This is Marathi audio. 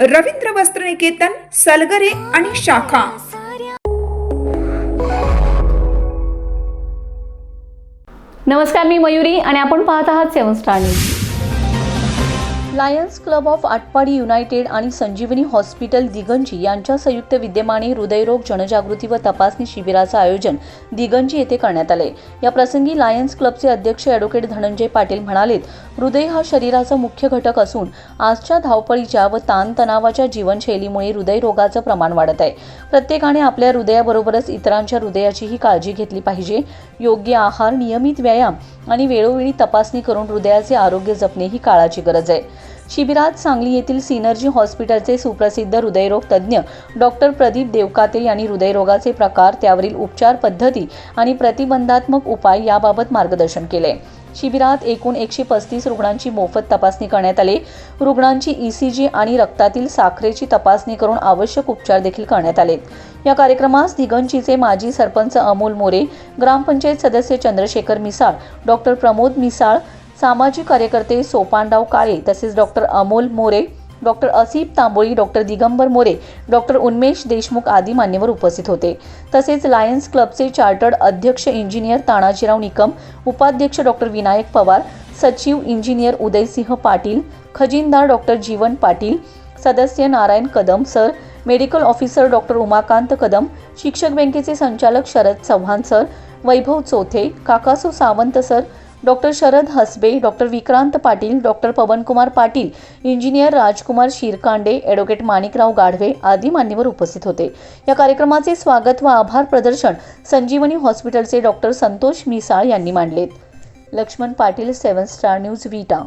रवींद्र वस्त्रनिकेतन सलगरे आणि शाखा. नमस्कार मी मयुरी आणि आपण पाहत आहात seven star news. Lions club of Atpadi united आणि संजीवनी हॉस्पिटल दिगंजी यांच्या संयुक्त विद्यमाने हृदयरोग जनजागृती व तपासणी शिबिराचं आयोजन दिगंजी येथे करण्यात आले या प्रसंगी लायन्स क्लबचे अध्यक्ष ॲडव्होकेट धनंजय पाटील म्हणालेत हृदय हा शरीराचा मुख्य घटक असून आजच्या धावपळीच्या व ताणतणावाच्या जीवनशैलीमुळे हृदयरोगाचं प्रमाण वाढत आहे. प्रत्येकाने आपल्या हृदयाबरोबरच इतरांच्या हृदयाचीही काळजी घेतली पाहिजे. योग्य आहार नियमित व्यायाम आणि वेळोवेळी तपासणी करून हृदयाचे आरोग्य जपणे ही काळाची गरज आहे. शिबिरात सांगली येथील सिनर्जी हॉस्पिटलचे सुप्रसिद्ध हृदयरोग तज्ज्ञ डॉक्टर प्रदीप देवकाते यांनी हृदयरोगाचे प्रकार त्यावरील उपचार पद्धती आणि प्रतिबंधात्मक उपाय याबाबत मार्गदर्शन केले. शिबिरात एकूण एकशे पस्तीस रुग्णांची मोफत तपासणी करण्यात आली. रुग्णांची ईसीजी आणि रक्तातील साखरेची तपासणी करून आवश्यक उपचार देखील करण्यात आले. या कार्यक्रमास दिगंजीचे माजी सरपंच अमोल मोरे ग्रामपंचायत सदस्य चंद्रशेखर मिसाळ डॉक्टर प्रमोद मिसाळ सामाजिक कार्यकर्ते सोपानराव काळे तसेच doctor Amol More doctor Asif Tamboli doctor Digambar More doctor Unmesh Deshmukh आदी मान्यवर उपस्थित होते. तसेच लायन्स क्लबचे चार्टर्ड अध्यक्ष इंजिनियर तानाजीराव निकम उपाध्यक्ष डॉक्टर विनायक पवार सचिव इंजिनियर उदयसिंह पाटील खजिनदार डॉक्टर जीवन पाटील सदस्य Narayan Kadam sir medical officer doctor Umakant Kadam शिक्षक बँकेचे संचालक Sharad Chavan sir Vaibhav Chothe Kakaso Sawant sir doctor Sharad Hasbe doctor Vikrant Patil doctor Pawankumar Patil engineer Rajkumar Shirkande advocate Manikrao Gadhave आदी मान्यवर उपस्थित होते. या कार्यक्रमाचे स्वागत व आभार प्रदर्शन संजीवनी हॉस्पिटलचे डॉक्टर संतोष मिसाळ यांनी मांडलेत. Laxman Patil seven star news Vita.